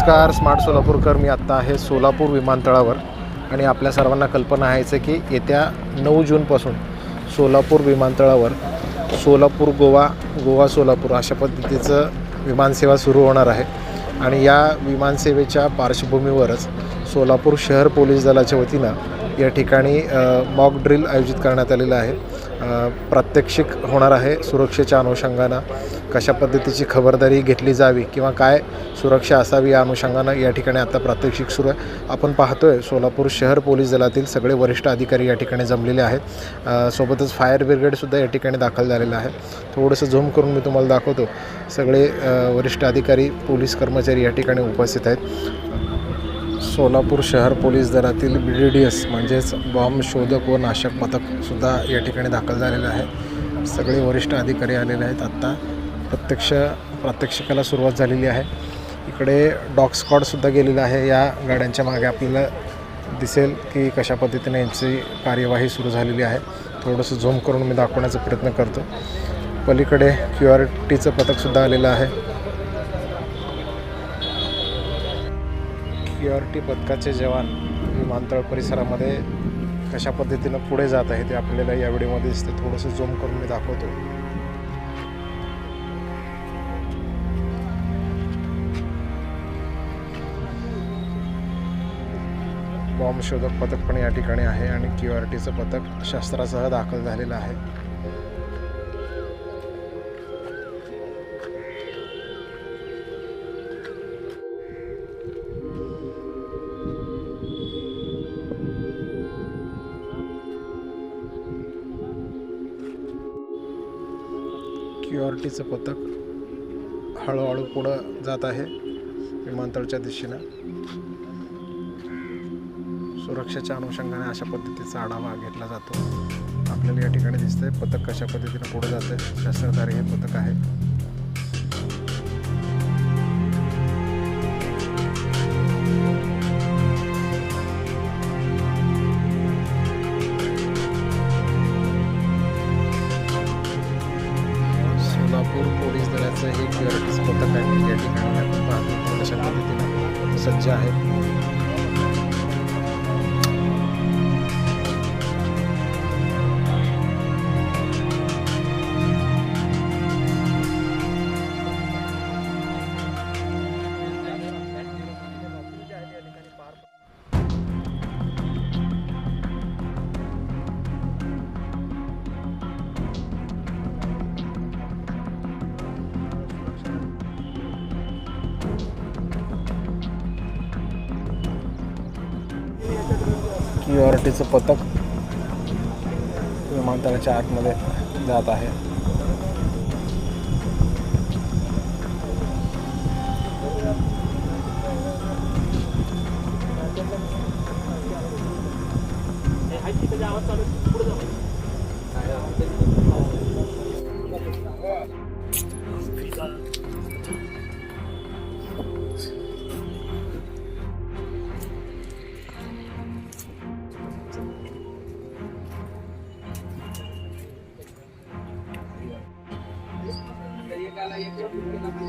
नमस्कार स्मार्ट सोलापूरकर. मी आत्ता आहे सोलापूर विमानतळावर आणि आपल्या सर्वांना कल्पना आहेच आहे की येत्या नऊ जूनपासून सोलापूर विमानतळावर सोलापूर गोवा गोवा सोलापूर अशा पद्धतीचं विमानसेवा सुरू होणार आहे. आणि या विमानसेवेच्या पार्श्वभूमीवरच सोलापूर शहर पोलीस दलाच्या वतीनं या ठिकाणी मॉक ड्रिल आयोजित करण्यात आलेलं आहे. प्रात्यक्षिक होणार आहे सुरक्षेच्या अनुषंगानं. कशा पद्धतीची खबरदारी घेतली जावी किंवा काय सुरक्षा असावी या अनुषंगानं या ठिकाणी आता प्रात्यक्षिक सुरू आहे. आपण पाहतोय सोलापूर शहर पोलीस दलातील सगळे वरिष्ठ अधिकारी या ठिकाणी जमलेले आहेत. सोबतच फायर ब्रिगेडसुद्धा या ठिकाणी दाखल झालेलं आहे. थोडंसं झूम करून मी तुम्हाला दाखवतो. सगळे वरिष्ठ अधिकारी पोलीस कर्मचारी या ठिकाणी उपस्थित आहेत. सोलापूर शहर पोलीस दलातील बी डी डी एस म्हणजेच बॉम्ब शोधक व नाशक पथकसुद्धा या ठिकाणी दाखल झालेलं आहे. सगळे वरिष्ठ अधिकारी आलेले आहेत. आत्ता प्रत्यक्ष प्रात्यक्षिकाला सुरुवात झालेली आहे. इकडे डॉग स्कॉडसुद्धा गेलेलं आहे. या गाड्यांच्या मागे आपल्याला दिसेल की कशा पद्धतीने यांची कार्यवाही सुरू झालेली आहे. थोडंसं झूम करून मी दाखवण्याचा प्रयत्न करतो. पलीकडे क्यू आर टीचं पथकसुद्धा आलेलं आहे. क्यू आर टी पथकाचे जवान विमानतळ परिसरामध्ये कशा पद्धतीनं पुढे जात आहे ते आपल्याला या व्हिडिओमध्ये दिसते थोडंसं झूम करून मी दाखवतो. बॉम्ब शोधक पथक पण या ठिकाणी आहे आणि क्यू आर टीचं पथक शस्त्रासह दाखल झालेलं आहे. क्यू आर टीचं पथक हळूहळू पुढं जात आहे विमानतळच्या दिशेनं. सुरक्षेच्या अनुषंगाने अशा पद्धतीचा आढावा घेतला जातो. आपल्याला या ठिकाणी दिसतंय पथक कशा पद्धतीनं पुढे जातं आहे शस्त्रधारी हे पथक आहे. हे क्युआरटीस पथक आहे. या ठिकाणी आपण पाहतो. कशा पद्धतीनं सज्ज आहे. क्यू आर टीचं पथक विमानतळाच्या आतमध्ये जात आहे.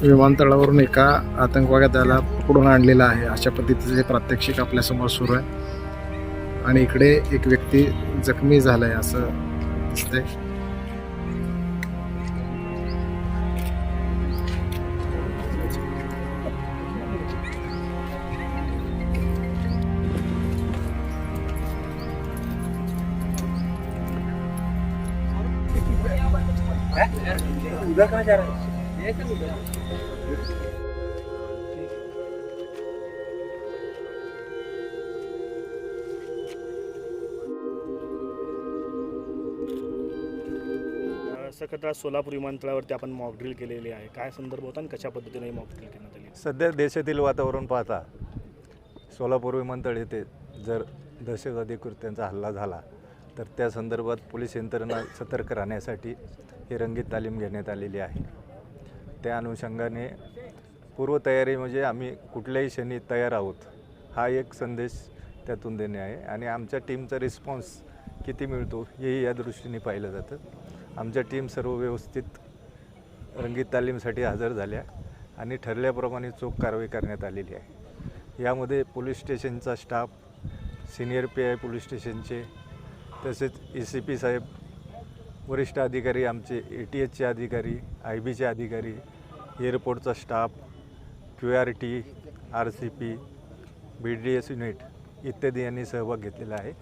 विमानतळावरून एका आतंकवाद्याला पकडून आणलेला आहे. अशा पद्धतीचे प्रात्यक्षिक आपल्यासमोर सुरू आहे. आणि इकडे एक व्यक्ती जखमी झालाय असं दिसतंय. सकट सोलापूर विमानतळावरती आपण मॉक ड्रिल केलेली आहे. काय संदर्भ होता आणि कशा पद्धतीने मॉक ड्रिल करण्यात आली? सध्या देशातील वातावरण पाहता सोलापूर विमानतळ येथे जर दहशतवादी कृत्यांचा हल्ला झाला तर त्या संदर्भात पोलीस यंत्रणा सतर्क राहण्यासाठी ही रंगीत तालीम घेण्यात आलेली आहे. त्या अनुषंगाने पूर्वतयारी म्हणजे आम्ही कुठल्याही क्षणी तयार आहोत हा एक संदेश त्यातून देणे आहे. आणि आमच्या टीमचा रिस्पॉन्स किती मिळतो हेही या दृष्टीने पाहिलं जातं. आमच्या टीम सर्व व्यवस्थित रंगीत तालीमसाठी हजर झाल्या आणि ठरल्याप्रमाणे चोख कारवाई करण्यात आलेली आहे. यामध्ये पोलीस स्टेशनचा staff senior P I police स्टेशनचे तसेच ए सी पी साहेब वरिष्ठ अधिकारी आमचे ए टी एचचे अधिकारी आय बीचे अधिकारी एअरपोर्टचा staff Q R T R C P B D S unit इत्यादी यांनी सहभाग घेतलेला आहे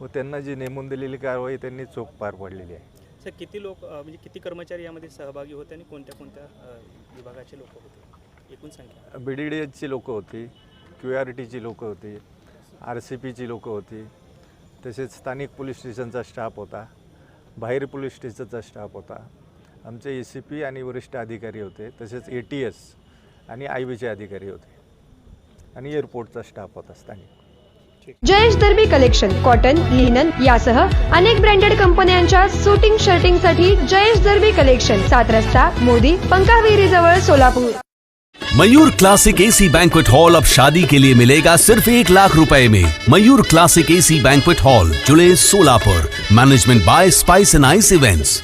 व त्यांना जी नेमून दिलेली कारवाई त्यांनी चोख पार पाडलेली आहे. सर किती लोक म्हणजे किती कर्मचारी यामध्ये सहभागी होते आणि कोणत्या कोणत्या विभागाचे लोक होते? एकूण संख्या. बी डी डी एचची लोकं होती क्यू आर टीची लोकं होती आर सी पीची लोकं होती तसेच स्थानिक पोलीस स्टेशनचा स्टाफ होता बाहेर पोलीस स्टेशनचा स्टाफ होता आमचे ए सी पी आणि वरिष्ठ अधिकारी होते तसेच ए टी एस आणि आय बीचे अधिकारी होते. आणि एअरपोर्टचा स्टाफ होता स्थानिक. Jayesh Derby collection cotton linen यासह अनेक ब्रँडेड कंपन्यांच्या सुटिंग शर्टिंगसाठी जयेश दर्बी कलेक्शन सात रस्ता मोदी पंकाविरी जवळ Solapur. Mayur classic AC banquet hall अब शादी के लिए मिलेगा सिर्फ एक लाख रुपए में। Mayur classic AC banquet hall जुड़े Solapur. Management by spice and ice events